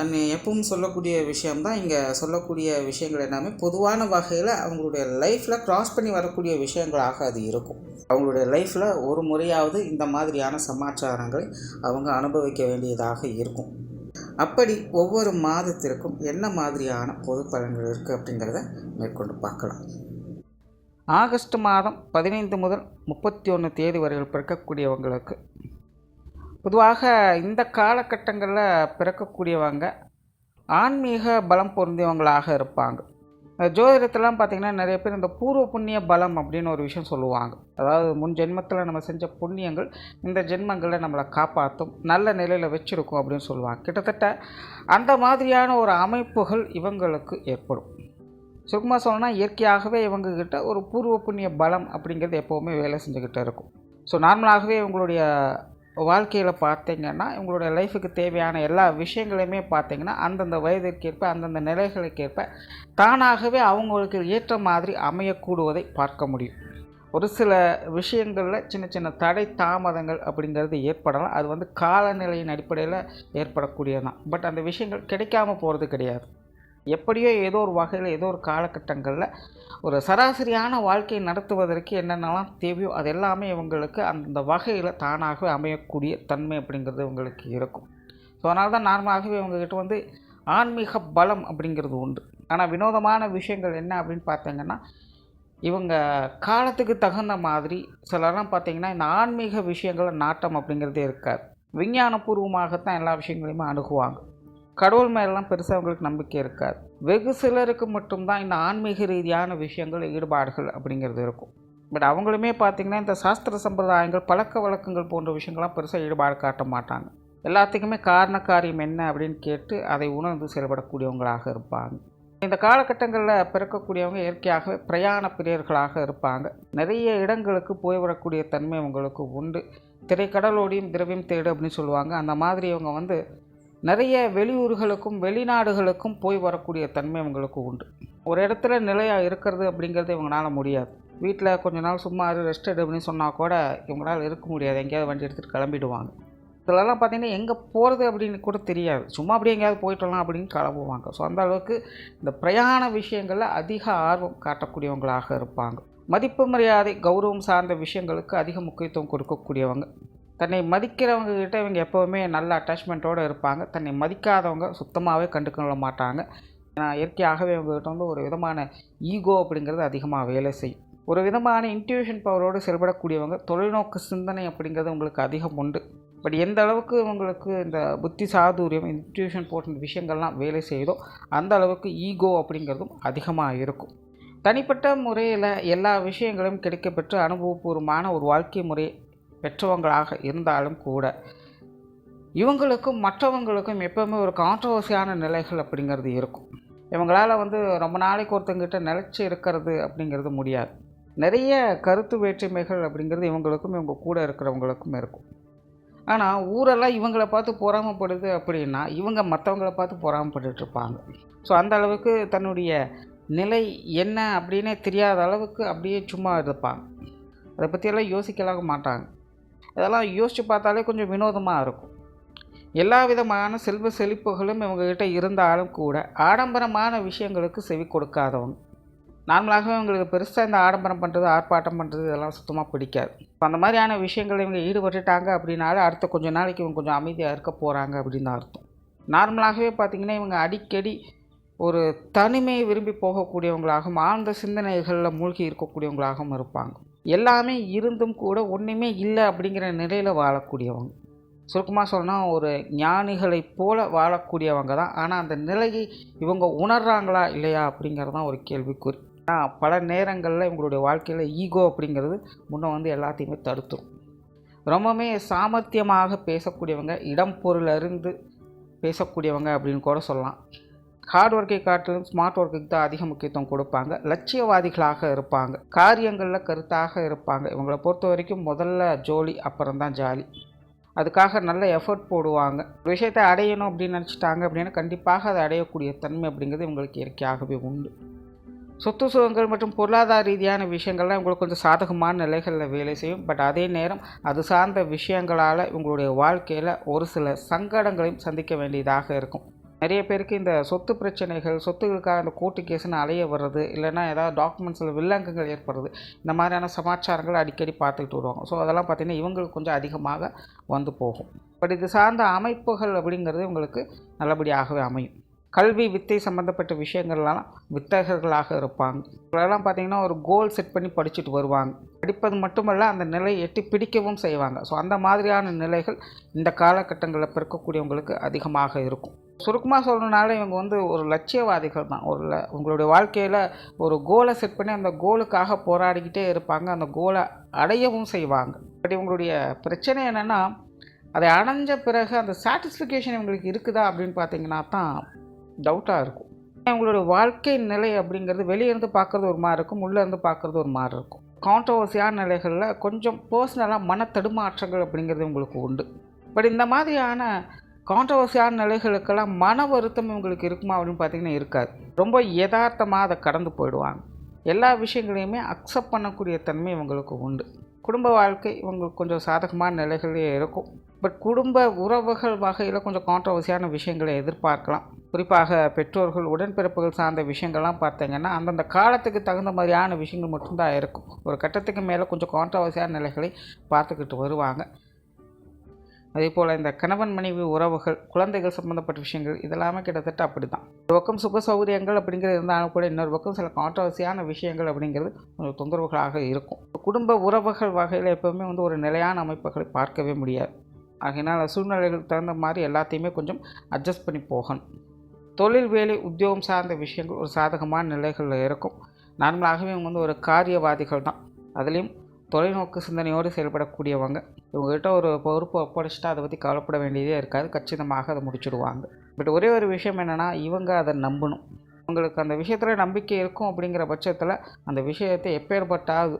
And எப்பவும் சொல்லக்கூடிய விஷயம்தான். இங்கே சொல்லக்கூடிய விஷயங்கள் எல்லாமே பொதுவான வகையில் அவங்களுடைய லைஃப்பில் க்ராஸ் பண்ணி வரக்கூடிய விஷயங்களாக அது இருக்கும். அவங்களுடைய லைஃப்பில் ஒரு முறையாவது இந்த மாதிரியான சமாச்சாரங்களை அவங்க அனுபவிக்க வேண்டியதாக இருக்கும். அப்படி ஒவ்வொரு மாதத்திற்கும் என்ன மாதிரியான பொது பலன்கள் இருக்குது அப்படிங்கிறத மேற்கொண்டு பார்க்கலாம். ஆகஸ்ட் மாதம் பதினைந்து முதல் முப்பத்தி ஒன்று தேதி வரையில் பிறக்கக்கூடியவங்களுக்கு பொதுவாக இந்த காலகட்டங்களில் பிறக்கக்கூடியவங்க ஆன்மீக பலம் பொருந்தியவங்களாக இருப்பாங்க. ஜோதிடத்திலாம் பார்த்திங்கன்னா நிறைய பேர் இந்த பூர்வ புண்ணிய பலம் அப்படின்னு ஒரு விஷயம் சொல்லுவாங்க. அதாவது முன் ஜென்மத்தில் நம்ம செஞ்ச புண்ணியங்கள் இந்த ஜென்மங்களில் நம்மளை காப்பாற்றும் நல்ல நிலையில் வச்சுருக்கும் அப்படின்னு சொல்லுவாங்க. கிட்டத்தட்ட அந்த மாதிரியான ஒரு அமைப்புகள் இவங்களுக்கு ஏற்படும். சுருக்கமாக சொல்லணும்னா இயற்கையாகவே இவங்கக்கிட்ட ஒரு பூர்வ புண்ணிய பலம் அப்படிங்கிறது எப்போவுமே வேலை செஞ்சுக்கிட்டு இருக்கும். ஸோ நார்மலாகவே இவங்களுடைய வாழ்க்கையில் பார்த்தீங்கன்னா இவங்களுடைய லைஃபுக்கு தேவையான எல்லா விஷயங்களையுமே பார்த்தீங்கன்னா அந்தந்த வயதிற்கேற்ப அந்தந்த நிலைகளுக்கேற்ப தானாகவே அவங்களுக்கு ஏற்ற மாதிரி அமையக்கூடுவதை பார்க்க முடியும். ஒரு சில விஷயங்களில் சின்ன சின்ன தடை தாமதங்கள் அப்படிங்கிறது ஏற்படலாம். அது வந்து காலநிலையின் அடிப்படையில் ஏற்படக்கூடியது தான் பட் அந்த விஷயங்கள் கிடைக்காம போகிறது கிடையாது. எப்படியோ ஏதோ ஒரு வகையில் ஏதோ ஒரு காலகட்டங்களில் ஒரு சராசரியான வாழ்க்கையை நடத்துவதற்கு என்னென்னலாம் தேவையோ அது எல்லாமே இவங்களுக்கு அந்த வகையில் தானாகவே அமையக்கூடிய தன்மை அப்படிங்கிறது இவங்களுக்கு இருக்கும். ஸோ அதனால தான் நார்மலாகவே இவங்ககிட்ட வந்து ஆன்மீக பலம் அப்படிங்கிறது உண்டு. ஆனால் வினோதமான விஷயங்கள் என்ன அப்படின்னு பார்த்தீங்கன்னா இவங்க காலத்துக்கு தகுந்த மாதிரி சிலரெல்லாம் பார்த்தீங்கன்னா இந்த ஆன்மீக விஷயங்கள் நாட்டம் அப்படிங்கிறதே இருக்காது. விஞ்ஞானபூர்வமாகத்தான் எல்லா விஷயங்களையுமே அணுகுவாங்க. கடவுள் மேலாம் பெருசாக அவங்களுக்கு நம்பிக்கை இருக்காது. வெகு சிலருக்கு மட்டும்தான் இந்த ஆன்மீக ரீதியான விஷயங்கள் ஈடுபாடுகள் அப்படிங்கிறது இருக்கும். பட் அவங்களுமே பார்த்திங்கன்னா இந்த சாஸ்திர சம்பிரதாயங்கள் பழக்க வழக்கங்கள் போன்ற விஷயங்கள்லாம் பெருசாக ஈடுபாடு காட்ட மாட்டாங்க. எல்லாத்துக்குமே காரண காரியம் என்ன அப்படின்னு கேட்டு அதை உணர்ந்து செயல்படக்கூடியவங்களாக இருப்பாங்க. இந்த காலகட்டங்களில் பிறக்கக்கூடியவங்க இயற்கையாகவே பிரயாண பிரியர்களாக இருப்பாங்க. நிறைய இடங்களுக்கு போய் வரக்கூடிய தன்மை அவங்களுக்கு உண்டு. திரைக்கடலோடியும் திரவியம் தேடு அப்படின்னு சொல்லுவாங்க. அந்த மாதிரி இவங்க வந்து நிறைய வெளியூர்களுக்கும் வெளிநாடுகளுக்கும் போய் வரக்கூடிய தன்மை இவங்களுக்கு உண்டு. ஒரு இடத்துல நிலையாக இருக்கிறது அப்படிங்கிறது இவங்களால முடியாது. வீட்டில் கொஞ்ச நாள் சும்மா ரெஸ்ட் எடு சொன்னால் கூட இவங்களால் இருக்க முடியாது. எங்கேயாவது வண்டி எடுத்துகிட்டு கிளம்பிடுவாங்க. இதெல்லாம் பார்த்தீங்கன்னா எங்கே போகிறது அப்படின்னு கூட தெரியாது. சும்மா அப்படியே எங்கேயாவது போயிட்டலாம் அப்படின்னு கிளம்புவாங்க. ஸோ அந்த அளவுக்கு இந்த பிரயாண விஷயங்களில் அதிக ஆர்வம் காட்டக்கூடியவங்களாக இருப்பாங்க. மதிப்பு மரியாதை கௌரவம் சார்ந்த விஷயங்களுக்கு அதிக முக்கியத்துவம் கொடுக்கக்கூடியவங்க. தன்னை மதிக்கிறவங்க கிட்ட இவங்க எப்போவுமே நல்ல அட்டாச்மெண்ட்டோடு இருப்பாங்க. தன்னை மதிக்காதவங்க சுத்தமாகவே கண்டுக்கொள்ள மாட்டாங்க. ஏன்னா இயற்கையாகவே இவங்ககிட்ட வந்து ஒரு விதமான ஈகோ அப்படிங்கிறது அதிகமாக வேலை செய்யும். ஒரு விதமான இன்ட்யூஷன் பவரோடு செயல்படக்கூடியவங்க தொலைநோக்கு சிந்தனை அப்படிங்கிறது உங்களுக்கு அதிகம் உண்டு. பட் எந்த அளவுக்கு உங்களுக்கு இந்த புத்தி சாதுரியம் இன்ட்யூஷன் போன்ற விஷயங்கள்லாம் வேலை செய்யுதோ அந்த அளவுக்கு ஈகோ அப்படிங்கிறதும் அதிகமாக இருக்கும். தனிப்பட்ட முறையில் எல்லா விஷயங்களும் கிடைக்கப்பெற்று அனுபவபூர்வமான ஒரு வாழ்க்கை முறை பெற்றவங்களாக இருந்தாலும் கூட இவங்களுக்கும் மற்றவங்களுக்கும் எப்போவுமே ஒரு கான்ட்ரவர்சியான நிலைகள் அப்படிங்கிறது இருக்கும். இவங்களால் வந்து ரொம்ப நாளைக்கு ஒருத்தங்கிட்ட நிலச்சி இருக்கிறது அப்படிங்கிறது முடியாது. நிறைய கருத்து வேற்றுமைகள் அப்படிங்கிறது இவங்களுக்கும் இவங்க கூட இருக்கிறவங்களுக்கும் இருக்கும். ஆனால் ஊரெல்லாம் இவங்களை பார்த்து பொறாமப்படுது அப்படின்னா இவங்க மற்றவங்கள பார்த்து பொறாமப்பட்டுருப்பாங்க ஸோ அந்த அளவுக்கு தன்னுடைய நிலை என்ன அப்படின்னே தெரியாத அளவுக்கு அப்படியே சும்மா இருப்பாங்க. அதை பற்றியெல்லாம் யோசிக்கலாம் மாட்டாங்க. இதெல்லாம் யோசித்து பார்த்தாலே கொஞ்சம் வினோதமாக இருக்கும். எல்லா விதமான செல்வ செழிப்புகளும் இவங்ககிட்ட இருந்தாலும் கூட ஆடம்பரமான விஷயங்களுக்கு செவி கொடுக்காதவங்க. நார்மலாகவே இவங்களுக்கு பெருசாக இந்த ஆடம்பரம் பண்ணுறது ஆர்ப்பாட்டம் பண்ணுறது இதெல்லாம் சுத்தமாக பிடிக்காது. இப்போ அந்த மாதிரியான விஷயங்கள் இவங்க ஈடுபட்டுட்டாங்க அப்படின்னாலே அடுத்த கொஞ்சம் நாளைக்கு இவங்க கொஞ்சம் அமைதியாக இருக்க போகிறாங்க அப்படின்னு தான் அர்த்தம். நார்மலாகவே பார்த்திங்கன்னா இவங்க அடிக்கடி ஒரு தனிமையை விரும்பி போகக்கூடியவங்களாகவும் ஆழ்ந்த சிந்தனைகளில் மூழ்கி இருக்கக்கூடியவங்களாகவும் இருப்பாங்க. எல்லாமே இருந்தும் கூட ஒன்றுமே இல்லை அப்படிங்கிற நிலையில் வாழக்கூடியவங்க. சுருக்கமாக சொன்னால் ஒரு ஞானிகளைப் போல வாழக்கூடியவங்க தான். ஆனால் அந்த நிலையை இவங்க உணர்கிறாங்களா இல்லையா அப்படிங்கிறது தான் ஒரு கேள்விக்குறி. ஆனால் பல நேரங்களில் இவங்களுடைய வாழ்க்கையில் ஈகோ அப்படிங்கிறது முன்னே வந்து எல்லாத்தையுமே தடுத்துரும். ரொம்பவுமே சாமர்த்தியமாக பேசக்கூடியவங்க இடம் பொருள் அறிந்து பேசக்கூடியவங்க அப்படின்னு கூட சொல்லலாம். ஹார்ட் ஒர்க்கை காட்டிலும் ஸ்மார்ட் ஒர்க்குக்கு தான் அதிக முக்கியத்துவம் கொடுப்பாங்க. லட்சியவாதிகளாக இருப்பாங்க. காரியங்களில் கருத்தாக இருப்பாங்க. இவங்களை பொறுத்த வரைக்கும் முதல்ல ஜோலி அப்புறம் தான் ஜாலி. அதுக்காக நல்ல எஃபர்ட் போடுவாங்க. விஷயத்தை அடையணும் அப்படின்னு நினச்சிட்டாங்க அப்படின்னா கண்டிப்பாக அதை அடையக்கூடிய தன்மை அப்படிங்கிறது இவங்களுக்கு இயற்கையாகவே உண்டு. சொத்து சுகங்கள் மற்றும் பொருளாதார ரீதியான விஷயங்கள்லாம் இவங்களுக்கு கொஞ்சம் சாதகமான நிலைகளில் வேலை செய்யும். பட் அதே நேரம் அது சார்ந்த விஷயங்களால் இவங்களுடைய வாழ்க்கையில் ஒரு சில சங்கடங்களையும் சந்திக்க வேண்டியதாக இருக்கும். நிறைய பேருக்கு இந்த சொத்து பிரச்சனைகள் சொத்துகளுக்காக இந்த கோர்ட்டு கேஸ்னு அலைய வர்றது இல்லைன்னா ஏதாவது டாக்குமெண்ட்ஸில் வில்லங்கங்கள் ஏற்படுறது இந்த மாதிரியான சமாச்சாரங்கள் அடிக்கடி பார்த்துக்கிட்டு வருவாங்க. ஸோ அதெல்லாம் பார்த்திங்கன்னா இவங்களுக்கு கொஞ்சம் அதிகமாக வந்து போகும். பட் இது சார்ந்த அமைப்புகள் அப்படிங்கிறது இவங்களுக்கு நல்லபடியாகவே அமையும். கல்வி வித்தை சம்மந்தப்பட்ட விஷயங்கள்லாம் வித்தகர்களாக இருப்பாங்க. இவங்களெல்லாம் பார்த்திங்கன்னா ஒரு கோல் செட் பண்ணி படிச்சுட்டு வருவாங்க. படிப்பது மட்டுமல்ல அந்த நிலையை எட்டி பிடிக்கவும் செய்வாங்க. ஸோ அந்த மாதிரியான நிலைகள் இந்த காலகட்டங்களில் பிறக்கக்கூடியவங்களுக்கு அதிகமாக இருக்கும். சுருக்கமாக சொல்லணுனால இவங்க வந்து ஒரு லட்சியவாதிகள் தான். ஒரு உங்களுடைய வாழ்க்கையில் ஒரு கோலை செட் பண்ணி அந்த கோலுக்காக போராடிக்கிட்டே இருப்பாங்க. அந்த கோலை அடையவும் செய்வாங்க. பட் இவங்களுடைய பிரச்சனை என்னென்னா அதை அடைஞ்ச பிறகு அந்த சாட்டிஸ்ஃபிகேஷன் இவங்களுக்கு இருக்குதா அப்படின்னு பார்த்தீங்கன்னா தான் டவுட்டாக இருக்கும். இவங்களுடைய வாழ்க்கை நிலை அப்படிங்கிறது வெளியே இருந்து பார்க்குறது ஒரு மாதிரி இருக்கும். உள்ளே இருந்து பார்க்குறது ஒரு மாதிரி இருக்கும். கான்ட்ரவர்சியான நிலைகளில் கொஞ்சம் பர்சனலாக மன தடுமாற்றங்கள் அப்படிங்கிறது உங்களுக்கு உண்டு. பட் இந்த மாதிரியான கான்ட்ரவர்சியான நிலைகளுக்கெல்லாம் மன வருத்தம் இவங்களுக்கு இருக்குமா அப்படின்னு பார்த்தீங்கன்னா இருக்காது. ரொம்ப யதார்த்தமாக அதை கடந்து போயிடுவாங்க. எல்லா விஷயங்களையுமே அக்செப்ட் பண்ணக்கூடிய தன்மை இவங்களுக்கு உண்டு. குடும்ப வாழ்க்கை இவங்களுக்கு கொஞ்சம் சாதகமான நிலைகளே இருக்கும். பட் குடும்ப உறவுகள் வகையில் கொஞ்சம் கான்ட்ரவர்சியான விஷயங்களை எதிர்பார்க்கலாம். குறிப்பாக பெற்றோர்கள் உடன்பிறப்புகள் சார்ந்த விஷயங்கள்லாம் பார்த்தீங்கன்னா அந்தந்த காலத்துக்கு தகுந்த மாதிரியான விஷயங்கள் மட்டும்தான் இருக்கும். ஒரு கட்டத்துக்கு மேலே கொஞ்சம் கான்ட்ரவர்சியான நிலைகளை பார்த்துக்கிட்டு வருவாங்க. அதே போல் இந்த கணவன் மனைவி உறவுகள் குழந்தைகள் சம்மந்தப்பட்ட விஷயங்கள் இதெல்லாமே கிட்டத்தட்ட அப்படி தான் ஒரு பக்கம் சுக சௌகரியங்கள் அப்படிங்கிறது இருந்தாலும் கூட இன்னொரு பக்கம் சில கான்ட்ரவர்சியான விஷயங்கள் அப்படிங்கிறது கொஞ்சம் தொந்தரவுகளாக இருக்கும். குடும்ப உறவுகள் வகையில் எப்போவுமே வந்து ஒரு நிலையான அமைப்புகளை பார்க்கவே முடியாது. ஆகையினால் சூழ்நிலைகளுக்கு தகுந்த மாதிரி எல்லாத்தையுமே கொஞ்சம் அட்ஜஸ்ட் பண்ணி போகணும். தொழில் வேலை உத்தியோகம் சார்ந்த விஷயங்கள் ஒரு சாதகமான நிலைகளில் இருக்கும். நார்மலாகவே இவங்க வந்து ஒரு காரியவாதிகள் தான் அதுலேயும் தொலைநோக்கு சிந்தனையோடு செயல்படக்கூடியவங்க. இவங்ககிட்ட ஒரு பொறுப்பு ஒப்படைச்சிட்டா அதை பற்றி கவலைப்பட வேண்டியதே இருக்காது. கச்சிதமாக அதை முடிச்சிடுவாங்க. பட் ஒரே ஒரு விஷயம் என்னென்னா இவங்க அதை நம்பணும். உங்களுக்கு அந்த விஷயத்தில் நம்பிக்கை இருக்கும் அப்படிங்கிற பட்சத்தில் அந்த விஷயத்தை எப்பேற்பட்டாவது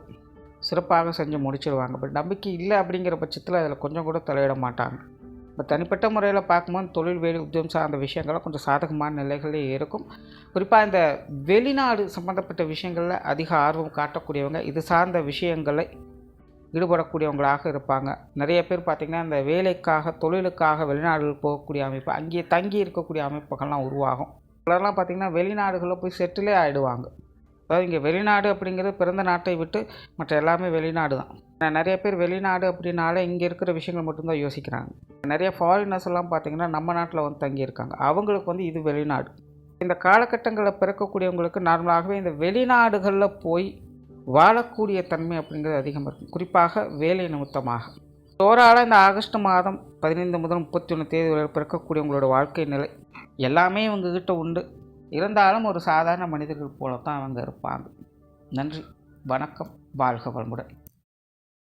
சிறப்பாக செஞ்சு முடிச்சிடுவாங்க பட் நம்பிக்கை இல்லை அப்படிங்கிற பட்சத்தில் அதில் கொஞ்சம் கூட தலையிட மாட்டாங்க. இப்போ தனிப்பட்ட முறையில் பார்க்கும்போது தொழில் வேலை உத்தியோகம் சார்ந்த விஷயங்கள்லாம் கொஞ்சம் சாதகமான நிலைகளே இருக்கும். குறிப்பாக இந்த வெளிநாடு சம்மந்தப்பட்ட விஷயங்களில் அதிக ஆர்வம் காட்டக்கூடியவங்க இது சார்ந்த விஷயங்களை ஈடுபடக்கூடியவங்களாக இருப்பாங்க. நிறைய பேர் பார்த்திங்கன்னா இந்த வேலைக்காக தொழிலுக்காக வெளிநாடுகள் போகக்கூடிய அமைப்பு அங்கேயே தங்கி இருக்கக்கூடிய அமைப்புகள்லாம் உருவாகும். சிலர்லாம் பார்த்திங்கன்னா வெளிநாடுகளில் போய் செட்டிலே ஆகிடுவாங்க அதாவது இங்கே வெளிநாடு அப்படிங்கிறது பிறந்த நாட்டை விட்டு மற்ற எல்லாமே வெளிநாடு தான். நிறைய பேர் வெளிநாடு அப்படின்னாலே இங்கே இருக்கிற விஷயங்கள் மட்டும்தான் யோசிக்கிறாங்க. நிறைய ஃபாரினர்ஸ் எல்லாம் பார்த்திங்கன்னா நம்ம நாட்டில் வந்து தங்கியிருக்காங்க. அவங்களுக்கு வந்து இது வெளிநாடு. இந்த காலகட்டங்களில் பிறக்கக்கூடியவங்களுக்கு நார்மலாகவே இந்த வெளிநாடுகளில் போய் வாழக்கூடிய தன்மை அப்படிங்கிறது அதிகமாக இருக்கும். குறிப்பாக வேலை நிமித்தமாக. ஓவராலாக இந்த ஆகஸ்ட் மாதம் பதினைந்து முதல் முப்பத்தி ஒன்று தேதி வரை பிறக்கக்கூடியவங்களோட வாழ்க்கை நிலை எல்லாமே இவங்ககிட்ட உண்டு. இருந்தாலும் ஒரு சாதாரண மனிதர்கள் போலத்தான் அவங்க இருப்பாங்க. நன்றி வணக்கம் வாழ்க வளமுடன்.